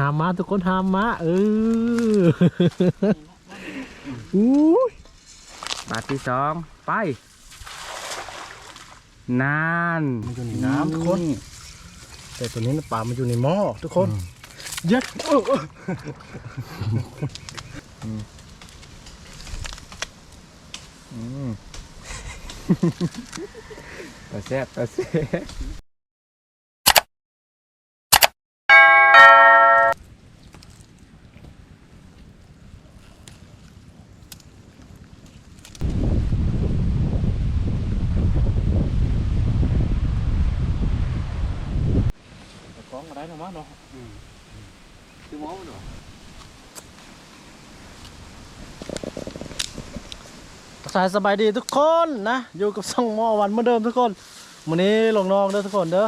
หามมาทุกคนหามมาเอออู้ยบาทที่สองไป นานมันอยู่ในน้ำทุกคน แต่ตัวนี้นะปลามันอยู่ในหม้อทุกคนยัดเออเออตัวแซ่บตัวแซ่บ องอะไรนะวะเนาะคือมอเนาะสายสบายดีทุกคนนะ อยู่กับซ่องหม้อวันเหมือนเดิมทุกคนวันนี้ลงนองเด้อทุกคนเด้อ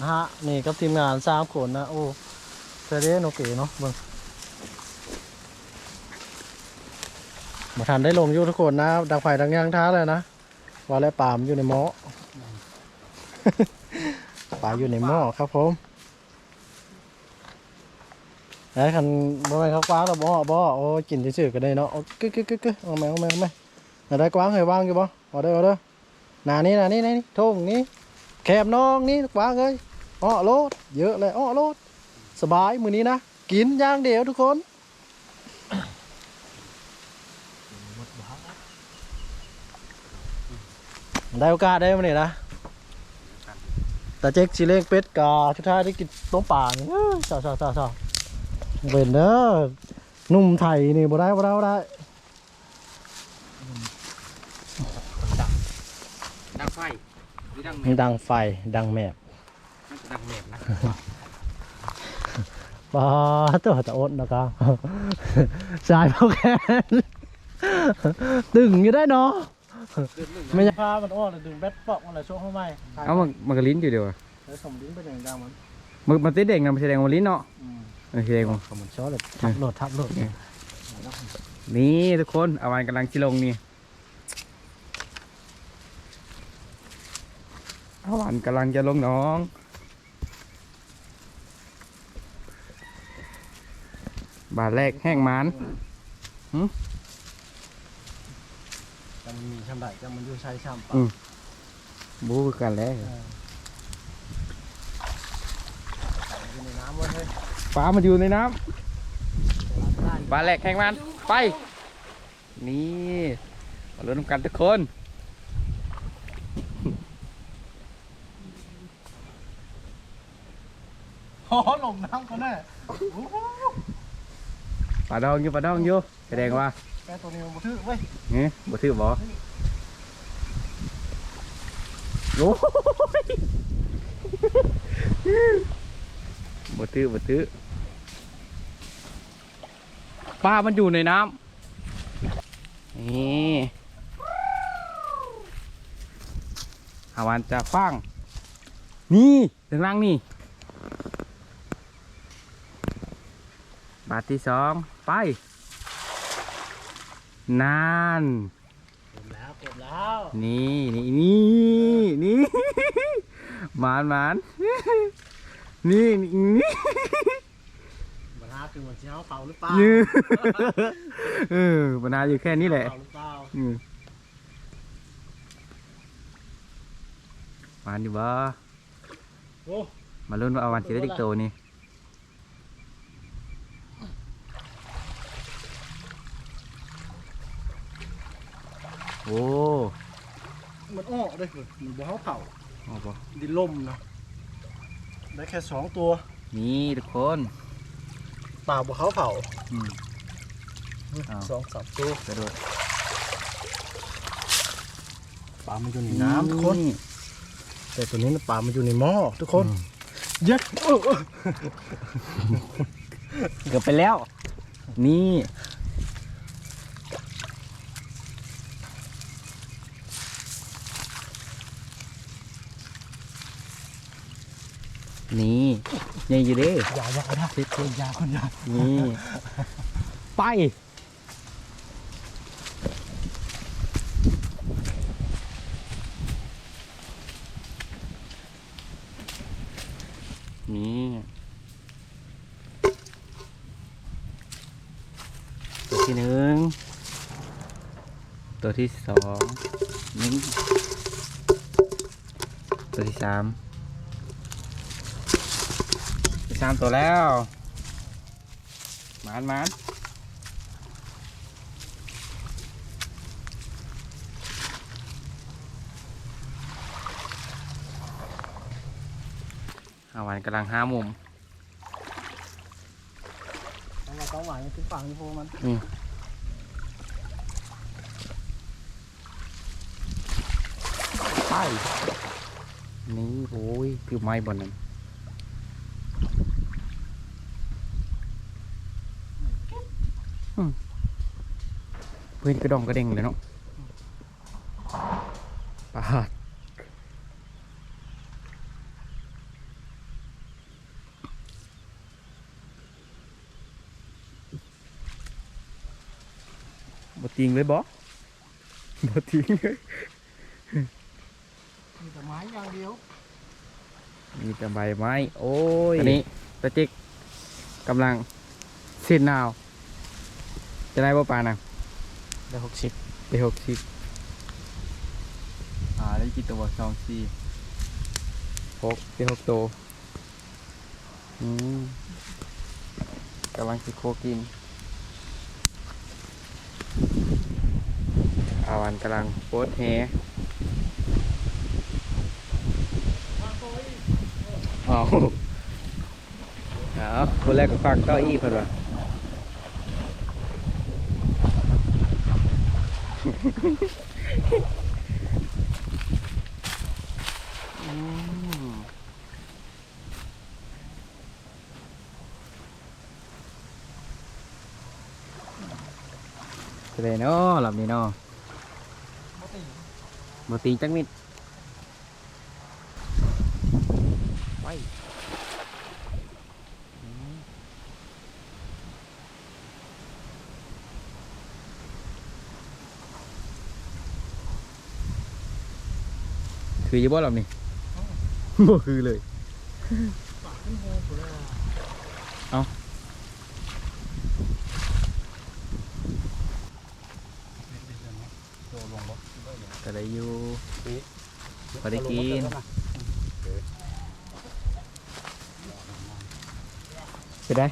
นะฮะนี่กับทีมงานสามคนนะโอ้เสด็จโอเคเนาะเบิ่งมาทันได้ลงอยู่ทุกคนนะ ดังไฟดังย่างท้าเลยนะว่าแล้วปลามนอยู่ในหม้อปลาอยู่ในหม้อครับผม ไอ้คันบ่แม่นเขากว้างแล้วบ่บ่โอ้กินซื่อๆก็ได้เนาะเอากึกกึกกึกกึกเอาแม่เอาแม่เอาแม่เอาได้กว้างให้วางอยู่บ่เอาเด้อเอาเด้อหน้านี้หน้านี้หน้านี้ทงนี้แคบน้องนี่กว้างเลยอ้อโลดเยอะเลยอ้อโลดสบายมื้อนี้นะกินอย่างเดียวทุกคนได้โอกาสได้มื้อนี้นะแต่เจ๊กชิเล้งเป็ดกาทุกท่ายได้กินต้มป่านี่ยชอบชอบชอบ เวนเด้อหนุ่มไทยนี่บ่ได้บ่ได้บ่ได้ดังไฟหรือดังแมมันบดังไฟดังแมบดังแมบนะปาตัวตะอดนะครับสายพวกแกนตึงอยู่ได้เนาะไม่ใช่พามันอ้อเลยดึงแบตปอกมันเลยช่วงเข้าไม่เอามันมันก็ลิ้นอยู่เดียวอะ แล้วสมดิ้งไปอย่งดังมัน มันมันติดเด้งนะมันแสดงว่าลิ้นเนาะ อืม เออแสดงว่าเขามันช้อเลยทับโหลดทับโหลดนี่ทุกคนอาวันกำลังจิลงนี่อาวันกำลังจะลงหน้องบาทแรกแห้งมันจะมันมีช่ำใดจะมันอยู่ใช้ช่ำปะอืมบูคือกันแล้วอยู่ในน้ำเว้ยเฮ้ย ปลามันอยู่ในน้ได้ำบาทแรกแห้งมัน ไป นี่มาลุ้นกันทุกคนโอ้โหลงน้ำก็แน่โอ้โหปลาดองอยู่ปลาดองอยู่แสดงว่าแกตัวนี้มันบ่ถือเว้ยนี่บ่ถือบ่โอ้ยบ่ถือบ่ถือ ปลา มันอยู่ในน้ำนี่อาวันจะคว้าง นี่ถึงล่างนี่บาทที่สองไป นานเก็บแล้วเก็บแล้ว นี่นี่นี่นี่หมานหมานนี่นี่ นี่มันหาคือมันสิเฮาเป่าหรือเปล่านี่เออปัญหาอยู่แค่นี้แหละเป่าหรือเปล่าอืมหมานอยู่บ่โอ้มาลุ้นว่าเอาวันสิได้ติ๊กโตนี่โอ้มันอ้อได้คือมันบ่เฮาเป่าเอาบ่ดินล่มนะได้แค่สองตัว นี่ทุกคนเปล่าบ่เขาเผาอืม อ้าว สองสามตัวกระโดดปลามันอยู่ในน้ำทุกคน แต่ตัวนี้นะปลามันอยู่ในหม้อทุกคนยัดเออเออเกือบไปแล้ว นี่ นี่ยังอยู่เด้อย่าอย่านะเด็ดเด็ดอย่าคนอย่านี่ไปนนี่ตัวที่หนึ่งตัวที่สองนี่ตัวที่สามที่ สามตัวแล้วหมานหมานอาวันกำลังห้ามุมต้องมาต้องหวานขึ้นฝั่งนี่พวกมันไปนี่โอ้ยคือไม้บนนั้นอืม เพื่อนกระดองกระเด้งเลยเนาะปาดบ่ติงเลยบ่บ่ติงเลยมีแต่ไม้อย่างเดียว มีแต่ใบไม้ โอ้ยอันนี้ตะจิกกำลังสิ้นนาว จะได้บ่ปลานะได้หกสิบได้หกสิบอ่าได้กี่ตัวสองสี่หกได้หกตัวอืมกำลังสิโคกิน อาวันกำลังโพสแฮเอาเอาคนแรกก็ฟังเก้าอี้เพิ่นว่า อืมจะได้เนาะหลับนี่เนาะบ่ตีจักมิดไปอืม คืออยี่บ่หลับนี่บ่คือเลยก็ได้อยู่พอได้กินไปได้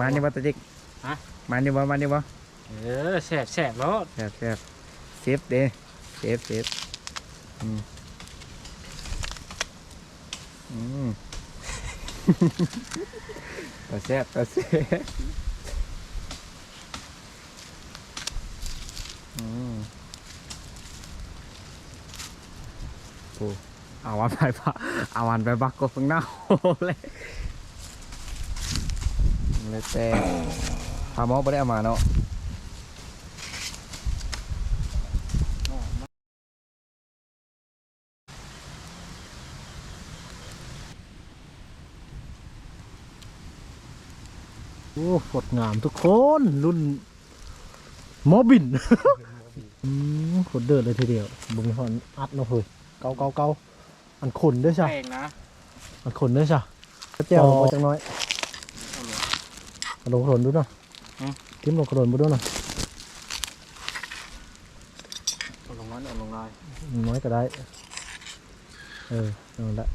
มานี่บ่ตะจิกฮะมานี่บ่มานี่บ่เออแสบแสบแล้วแซ่บแซ่บเซฟเด้เซฟเซฟอืมอืม ก็แซ่บก็แซ่บโอ้เอาวันไปปะเอาวันไปบักก็ฟังหน้าโอ้เลยเลยแต่พาหมอไปได้เอามาเนาะ โอ้ฝดงามทุกคน รุ่นมอบินอืมฝดเดินเลยทีเดียวบุญหอนอัดเนาะเฮ้ยเกาเกาเกาอันขนด้วยใช่เองนะอันขนด้วยใช่เจ้ามาจังน้อยเอาลงขนดูเนาะทิมลงขนดูเนาะลงน้อยลงน้อยน้อยก็ได้ เออนั่นแหละ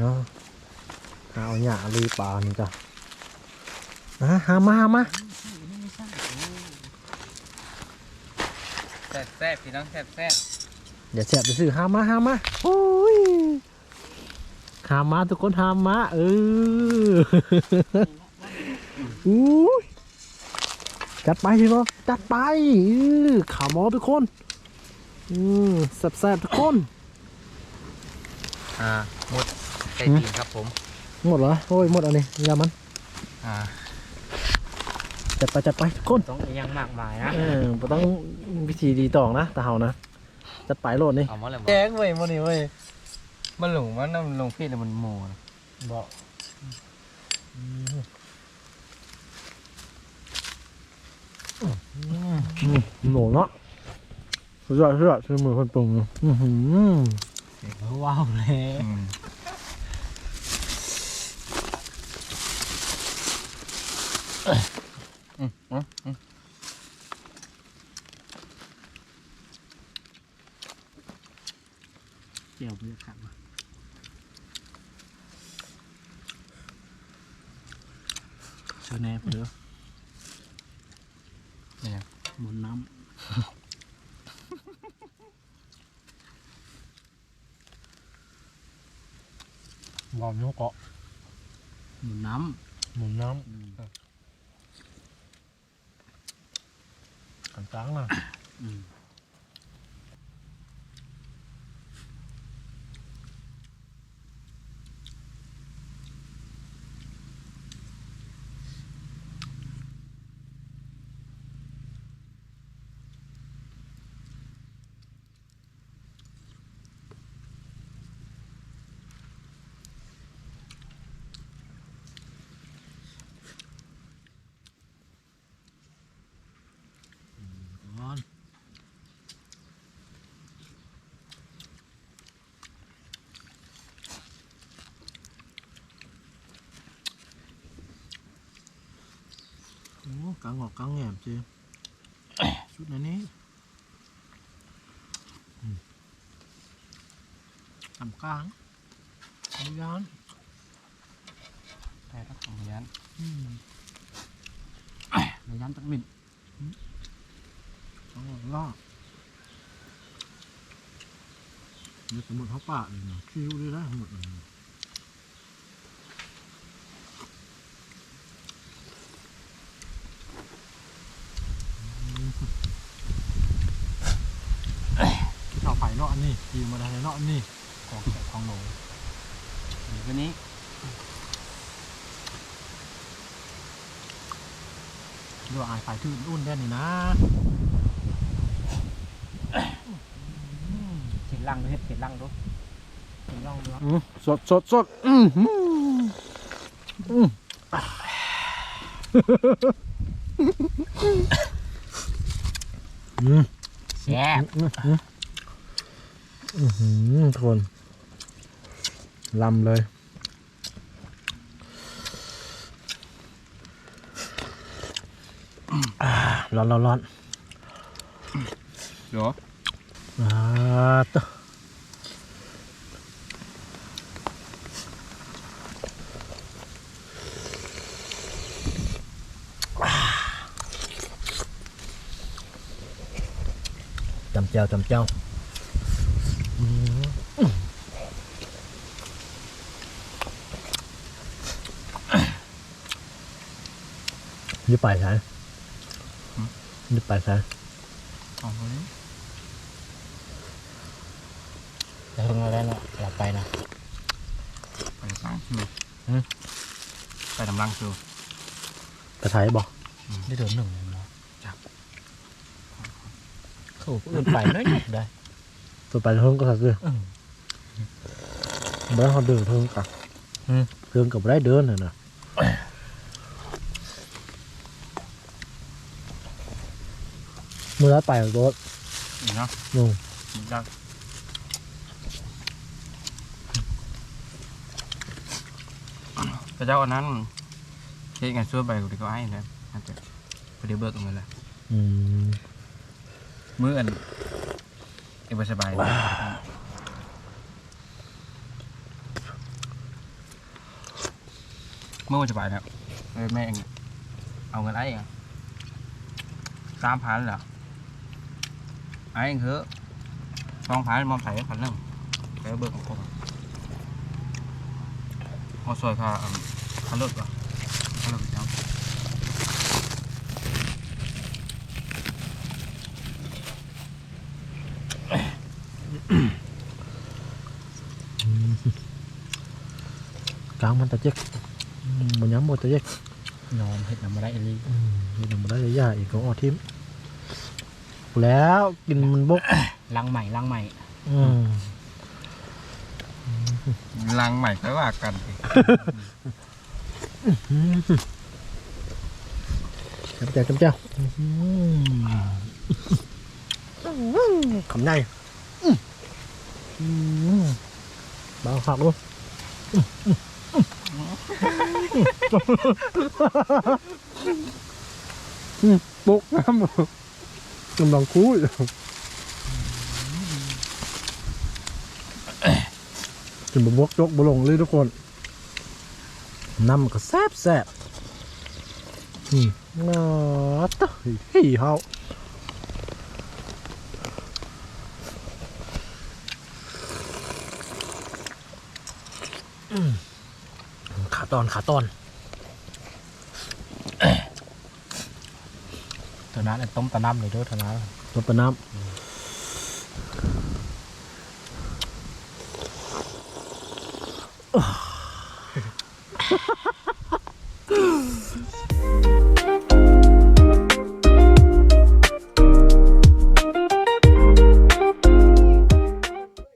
เนาะเอาหญ้าลีปลานี่จ้ะอะหามาหามาแซ่บแซ่บพี่น้องแซ่บแซ่บอย่าแสบไปซื้อหามาหามาโอ้ยหามาทุกคนหามาเอออู้ยจัดไปพี่น้องจัดไปอื้อขาหมอทุกคนอืมแซ่บๆทุกคน อ่าหมด ต้ดินครับผม หมดเหรอ โอ้ยหมดเอานี่ยามัน อ่าจัดไปจัดไปทุกคนต้องยังมากมายนะเออบ่ต้องวิธีดีต่องนะตาเฮานะ จัดไปโลดนี่ เอามาเลยบ่แจ้งเว้ยมันนี่เว้ยมันหลงมันน้ำลงพี่แล้วมันโมนะบอกหนูเนาะสุดยอดสุดยอดคือมือคนปรุงอื้อหือ ว้าวเลยอืม เกี่ยวไปขัดมาเชื่อแน่เด้อเนี่ยหมุนน้วอร์มยกเกาะหมุนน้หมุนน้ำอืมำ กันจ้างนะอืม ก่อนโอ้ กลางหอกกลางแหมจีชุดนั้นนี่อืมทำกลางทำย้อนแต่ถ้าของยันอืมระยันตักบิดต้องล่อเดี๋ยวสมมติเขาปะเลยนะคิ้วเลยนะหมดเลย เอาไผ่เนาะอันนี้ยิงมาได้เนาะอันนี้ของแขกของโหนเดี๋ยววันนี้เดี๋ยวอายไผ่ทื่นอุ่นได้นี่นะเขียนลังด้วยเขียนลังด้วยเขียนลังด้วยอืมสดสดสดอืมหืมอืมอืมแซ่บ อืมอืมอืมอืมทุกคนลำเลยอ่าร้อนร้อนร้อนเดี๋ยวอ่าตัวจำเจ้าจำเจ้า นี่ไปใช่นี่ไปใช่เอาไปเลยจะถึงอะไรเนาะกลับไปนะไปสร้างชูไปทำรังชูไปไทยบอกได้เดือนหนึ่งเลยเนาะจับเขาผู้อื่นไปได้ได้ตัวไปเพิ่งก็สักเดือนอืมไม่ได้เขาเดินเพิ่งกับอืมเดินกับได้เดินน่ะนะ มื่อไปรถนี่เนาะนู่นจักพระเจ้าอันนั้นเค้กกันช่วยไปกูดีก็ไอ้นะอาจจะไปเดี๋ยวเบิกกันมาเลยอืมมื้ออันเอ็บสบายเมื่อวันสบายนะครับเอ้ยแม่เองเอาเงินไอ้เองสามพันเหรอ ไอ้เองเถอะสองพันมอมใส่พันหนึ่งไปเอาเบิกของผมเอาซอ แล้วกินมันบกลังใหม่ลังใหม่ อืมลังใหม่ก็ว่ากันสิจับเจ้าจับเจ้าคำใหญ่บางฝักลูกปุ๊กน้ำ กำลังคุยจนบวกจกบลงเลยทุกคนน้ำก็แซ่บแซ่บอืมน่าตเฮ้ยเฮาขาตอนขาตอน ท่านั้นต้มตะน้ำเลยเด้วยเท่านั้นรถประน้ำ